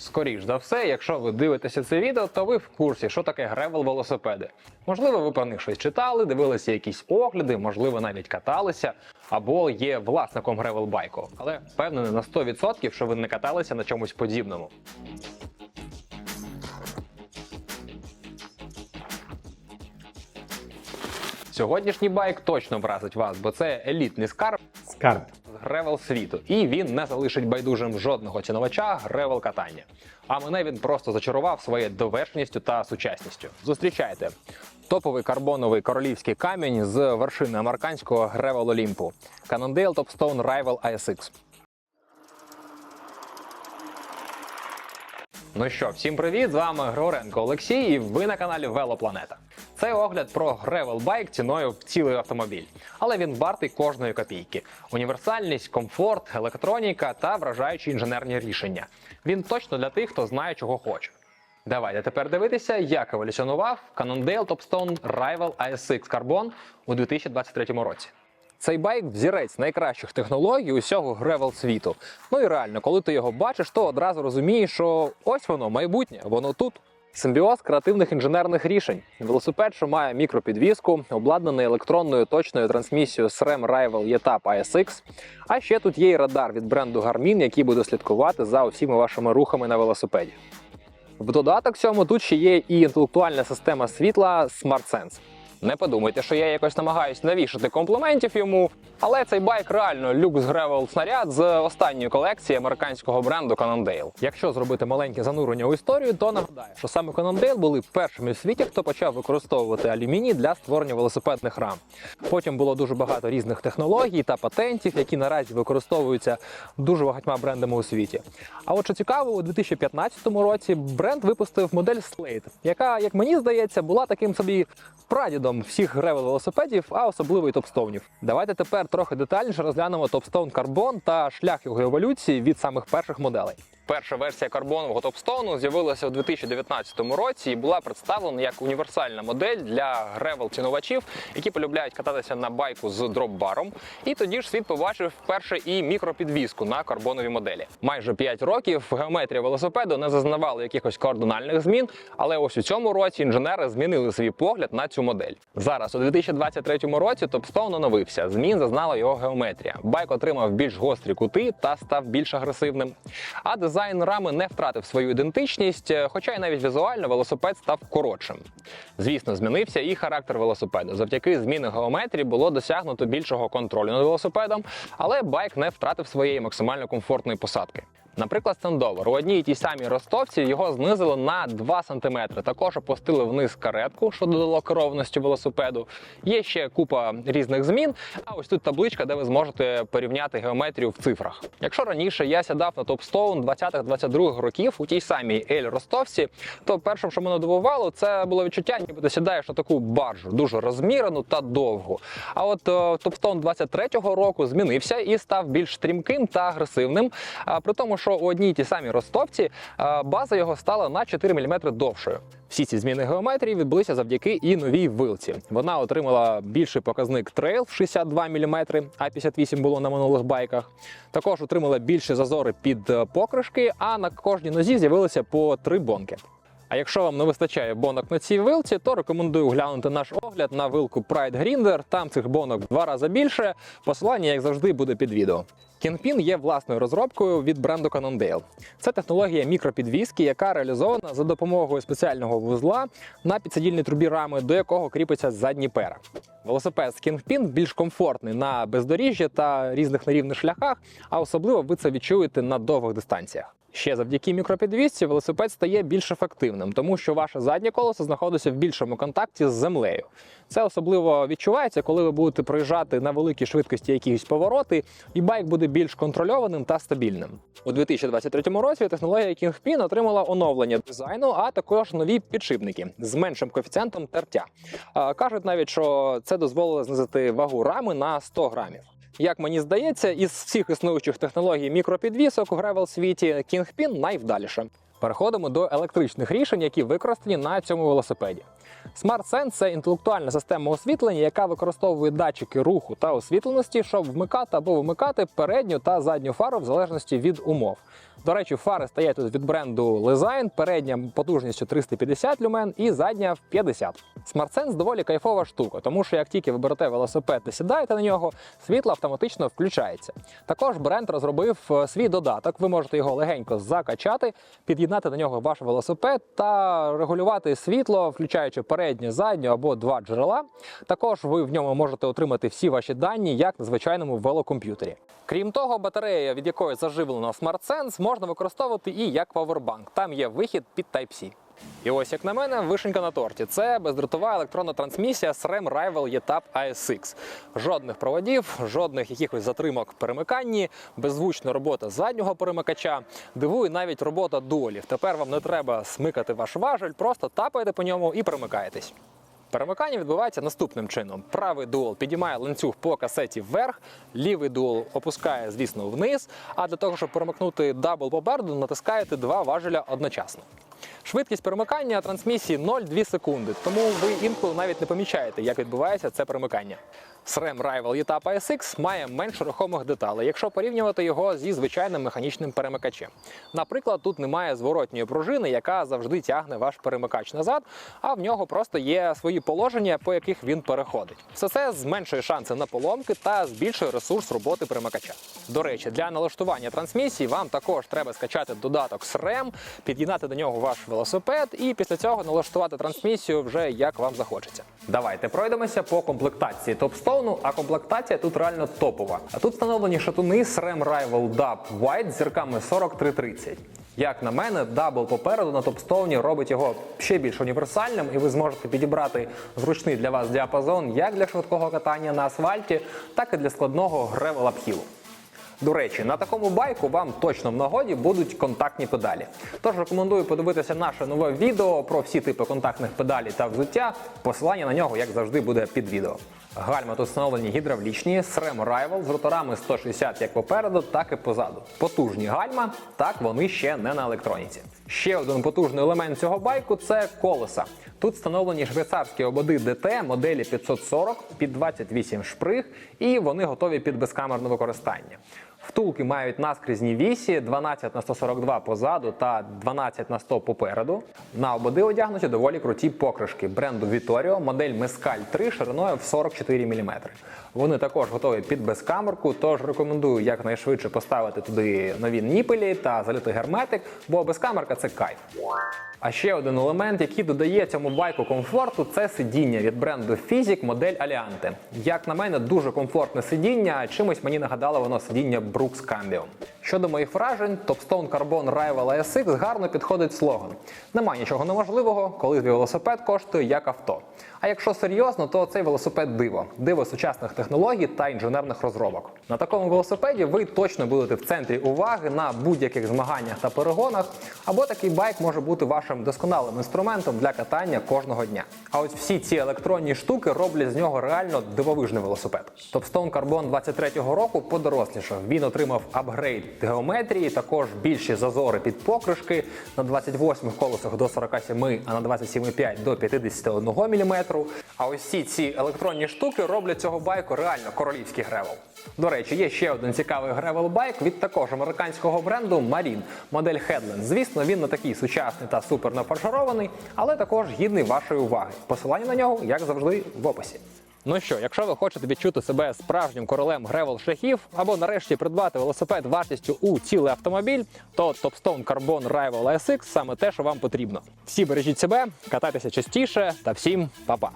Скоріш за все, якщо ви дивитеся це відео, то ви в курсі, що таке гревел велосипеди. Можливо, ви про них щось читали, дивилися якісь огляди, можливо, навіть каталися, або є власником гревел байку. Але впевнений на 100%, що ви не каталися на чомусь подібному. Сьогоднішній байк точно вразить вас, бо це елітний скарб Скарб. Гревел світу, і він не залишить байдужим жодного цінувача гревел катання. А мене він просто зачарував своєю довершністю та сучасністю. Зустрічайте топовий карбоновий королівський камінь з вершини американського гревел Олімпу Cannondale Topstone Rival ASX. Ну що, всім привіт! З вами Григоренко Олексій, і ви на каналі Велопланета. Це огляд про Bike ціною в цілий автомобіль, але він вартий кожної копійки. Універсальність, комфорт, електроніка та вражаючі інженерні рішення. Він точно для тих, хто знає, чого хоче. Давайте тепер дивитися, як еволюціонував Cannondale Topstone Rival ASX Carbon у 2023 році. Цей байк взірець найкращих технологій усього гревел світу. Ну і реально, коли ти його бачиш, то одразу розумієш, що ось воно, майбутнє, воно тут. Симбіоз креативних інженерних рішень. Велосипед, що має мікропідвіску, обладнаний електронною точною трансмісією SRAM Rival ETAP ASX. А ще тут є і радар від бренду Garmin, який буде слідкувати за усіма вашими рухами на велосипеді. В додаток цьому тут ще є і інтелектуальна система світла SmartSense. Не подумайте, що я якось намагаюсь навішати компліментів йому, але цей байк реально люкс гревел снаряд з останньої колекції американського бренду Cannondale. Якщо зробити маленьке занурення у історію, то нагадаю, що саме Cannondale були першими в світі, хто почав використовувати алюміній для створення велосипедних рам. Потім було дуже багато різних технологій та патентів, які наразі використовуються дуже багатьма брендами у світі. А от що цікаво, у 2015 році бренд випустив модель Slate, яка, як мені здається, була таким собі прадідом всіх гревел велосипедів, а особливо і топстоунів. Давайте тепер трохи детальніше розглянемо топстоун карбон та шлях його еволюції від самих перших моделей. Перша версія карбонового топстоуну з'явилася у 2019 році і була представлена як універсальна модель для гревел цінувачів, які полюбляють кататися на байку з дроп-баром. І тоді ж світ побачив вперше і мікропідвіску на карбоновій моделі. Майже 5 років геометрія велосипеду не зазнавала якихось кардинальних змін, але ось у цьому році інженери змінили свій погляд на цю модель. Зараз, у 2023 році, топстоун оновився. Змін зазнала його геометрія. Байк отримав більш гострі кути та став більш агресивним. А дизайн рами не втратив свою ідентичність, е, хоча й навіть візуально велосипед став коротшим. Звісно, змінився і характер велосипеду. Завдяки зміни геометрії було досягнуто більшого контролю над велосипедом, але байк не втратив своєї максимально комфортної посадки. Наприклад, стендовер. У одній тій самій ростовці його знизили на 2 см. Також опустили вниз каретку, що додало керованості велосипеду. Є ще купа різних змін. А ось тут табличка, де ви зможете порівняти геометрію в цифрах. Якщо раніше я сідав на топстоун 20-22 років у тій самій Ель Ростовці, то першим, що мене дивувало, це було відчуття, ніби ти сідаєш на таку баржу, дуже розмірену та довгу. А от е, топстоун 23-го року змінився і став більш стрімким та агресивним. А при тому, що у одній ті тій самій ростовці е, база його стала на 4 мм довшою. Всі ці зміни геометрії відбулися завдяки і новій вилці. Вона отримала більший показник трейл в 62 мм, а 58 було на минулих байках. Також отримала більші зазори під е, покришки, а на кожній нозі з'явилися по три бонки. А якщо вам не вистачає бонок на цій вилці, то рекомендую глянути наш огляд на вилку Pride Grinder. Там цих бонок в два рази більше. Посилання, як завжди, буде під відео. Kingpin є власною розробкою від бренду Cannondale. Це технологія мікропідвіски, яка реалізована за допомогою спеціального вузла на підсидільній трубі рами, до якого кріпиться задні пера. Велосипед з Kingpin більш комфортний на бездоріжжі та різних нерівних шляхах, а особливо ви це відчуєте на довгих дистанціях. Ще завдяки мікропідвісці велосипед стає більш ефективним, тому що ваше заднє колесо знаходиться в більшому контакті з землею. Це особливо відчувається, коли ви будете проїжджати на великій швидкості якісь повороти, і байк буде більш контрольованим та стабільним. У 2023 році технологія Kingpin отримала оновлення дизайну, а також нові підшипники з меншим коефіцієнтом тертя. Кажуть навіть, що це дозволило знизити вагу рами на 100 грамів. Як мені здається, із всіх існуючих технологій мікропідвісок у гревел світі Kingpin найвдаліше. Переходимо до електричних рішень, які використані на цьому велосипеді. Smart Sense – це інтелектуальна система освітлення, яка використовує датчики руху та освітленості, щоб вмикати або вимикати передню та задню фару в залежності від умов. До речі, фари стоять тут від бренду Lesign, передня потужністю 350 люмен і задня в 50. SmartSense доволі кайфова штука, тому що як тільки ви берете велосипед та сідаєте на нього, світло автоматично включається. Також бренд розробив е, свій додаток. Ви можете його легенько закачати, під'єднати до нього ваш велосипед та регулювати світло, включаючи передню, задню або два джерела. Також ви в ньому можете отримати всі ваші дані, як на звичайному велокомп'ютері. Крім того, батарея, від якої заживлено SmartSense, можна використовувати і як павербанк. Там є вихід під Type-C. І ось як на мене, вишенька на торті. Це бездротова електронна трансмісія SRAM Rival ETAP ASX. Жодних проводів, жодних якихось затримок перемиканні, беззвучна робота заднього перемикача. Дивує навіть робота дуалів. Тепер вам не треба смикати ваш важель, просто тапаєте по ньому і перемикаєтесь. Перемикання відбувається наступним чином: правий дуал підіймає ланцюг по касеті вверх, лівий дуал опускає, звісно, вниз. А для того, щоб перемикнути дабл попереду, натискаєте два важеля одночасно. Швидкість перемикання трансмісії 0,2 секунди, тому ви інколи навіть не помічаєте, як відбувається це перемикання. SRAM Rival ETAP ASX має менше рухомих деталей, якщо порівнювати його зі звичайним механічним перемикачем. Наприклад, тут немає зворотньої пружини, яка завжди тягне ваш перемикач назад, а в нього просто є свої положення, по яких він переходить. Все це зменшує шанси на поломки та збільшує ресурс роботи перемикача. До речі, для налаштування трансмісії вам також треба скачати додаток SRAM, під'єднати до нього ваш велосипед і після цього налаштувати трансмісію вже як вам захочеться. Давайте пройдемося по комплектації топстоуну, а комплектація тут реально топова. А тут встановлені шатуни SRAM Rival DAP White з зірками 4330. Як на мене, дабл попереду на топстоуні робить його ще більш універсальним, і ви зможете підібрати зручний для вас діапазон як для швидкого катання на асфальті, так і для складного гревел апхілу. До речі, на такому байку вам точно в нагоді будуть контактні педалі. Тож рекомендую подивитися наше нове відео про всі типи контактних педалей та взуття. Посилання на нього, як завжди, буде під відео. Гальма тут встановлені гідравлічні SRAM Rival з роторами 160 як попереду, так і позаду. Потужні гальма, так вони ще не на електроніці. Ще один потужний елемент цього байку це колеса. Тут встановлені швейцарські ободи ДТ моделі 540 під 28 шприг, і вони готові під безкамерне використання. Втулки мають наскрізні вісі 12 на 142 позаду та 12 на 100 попереду. На ободи одягнуті доволі круті покришки бренду Vittorio, модель Mescal 3 шириною в 44 мм. Вони також готові під безкамерку, тож рекомендую якнайшвидше поставити туди нові ніпелі та залити герметик, бо безкамерка це кайф. А ще один елемент, який додає цьому байку комфорту, це сидіння від бренду Physic модель Aliante. Як на мене, дуже комфортне сидіння, чимось мені нагадало воно сидіння Brooks Cambium. Щодо моїх вражень, Topstone Carbon Rival ASX гарно підходить слоган. Нема нічого неможливого, коли велосипед коштує як авто. А якщо серйозно, то цей велосипед диво, диво сучасних технологій та інженерних розробок. На такому велосипеді ви точно будете в центрі уваги на будь-яких змаганнях та перегонах, або такий байк може бути вашим досконалим інструментом для катання кожного дня. А ось всі ці електронні штуки роблять з нього реально дивовижний велосипед. Topstone Carbon 23-го року подорослішав. Він отримав апгрейд геометрії, також більші зазори під покришки на 28 колесах до 47, а на 27,5 до 51 мм. А ось всі ці електронні штуки роблять цього байку реально королівський гревел. До речі, є ще один цікавий гревел байк від також американського бренду Marine, модель Headland. Звісно, він не такий сучасний та супер нафарширований, але також гідний вашої уваги. Посилання на нього, як завжди, в описі. Ну що, якщо ви хочете відчути себе справжнім королем гревел шляхів або нарешті придбати велосипед вартістю у цілий автомобіль, то Topstone Carbon Rival SX саме те, що вам потрібно. Всі бережіть себе, катайтеся частіше та всім па-па!